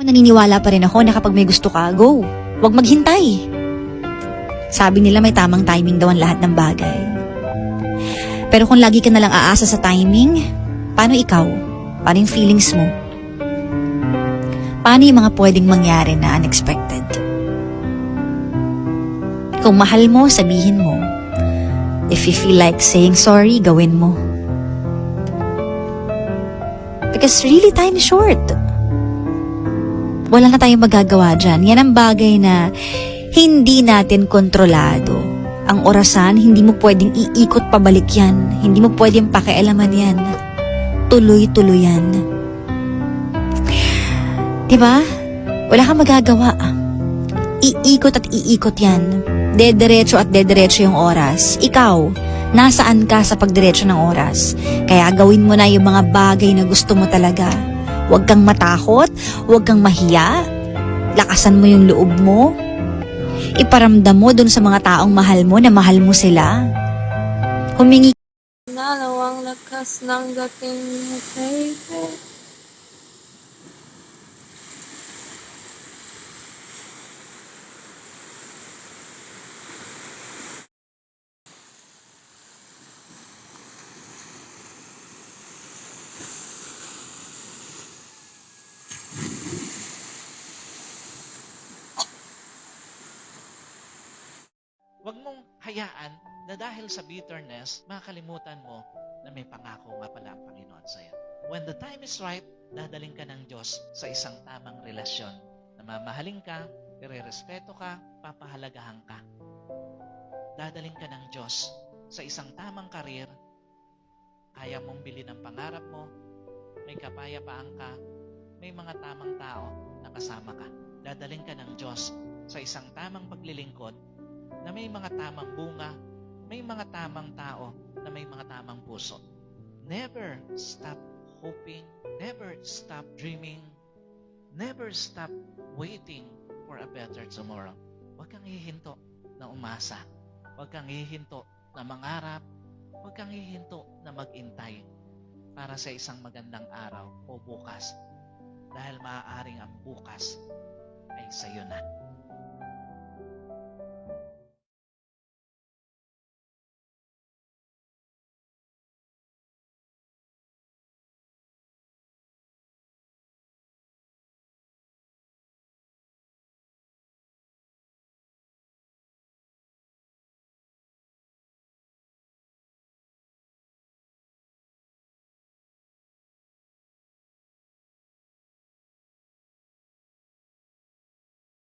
Ako naniniwala pa rin ako na kapag may gusto ka, go. Huwag maghintay. Sabi nila may tamang timing daw ang lahat ng bagay. Pero kung lagi ka nalang aasa sa timing, paano ikaw? Paano yung feelings mo? Paano yung mga pwedeng mangyari na unexpected? Kung mahal mo, sabihin mo. If you feel like saying sorry, gawin mo. Because really, time is short. Wala na tayong magagawa dyan. Yan ang bagay na hindi natin kontrolado. Ang orasan, hindi mo pwedeng iikot pabalik yan. Hindi mo pwedeng pakialaman yan. Tuloy-tuloy yan. Diba? Wala kang magagawa. Iikot at iikot yan. Dederecho at dederecho yung oras. Ikaw, nasaan ka sa pagdiretso ng oras? Kaya gawin mo na yung mga bagay na gusto mo talaga. Huwag kang matakot, huwag kang mahiya. Lakasan mo yung loob mo. Iparamdam mo dun sa mga taong mahal mo na mahal mo sila. Humingi Nalawang lakas ng dating mo, baby. Huwag mong hayaan na dahil sa bitterness, makalimutan mo na may pangako nga pala ang Panginoon sa iyo. When the time is right, dadaling ka ng Diyos sa isang tamang relasyon. Namamahalin ka, irerespeto ka, papahalagahan ka. Dadaling ka ng Diyos sa isang tamang karir, kaya mong bili ng pangarap mo, may kapayapaan ka, may mga tamang tao na kasama ka. Dadaling ka ng Diyos sa isang tamang paglilingkod na may mga tamang bunga, may mga tamang tao na may mga tamang puso. Never stop hoping, never stop dreaming, never stop waiting for a better tomorrow. Huwag kang hihinto na umasa. Huwag kang hihinto na mangarap. Huwag kang hihinto na magintay para sa isang magandang araw o bukas. Dahil maaaring ang bukas ay sa'yo na.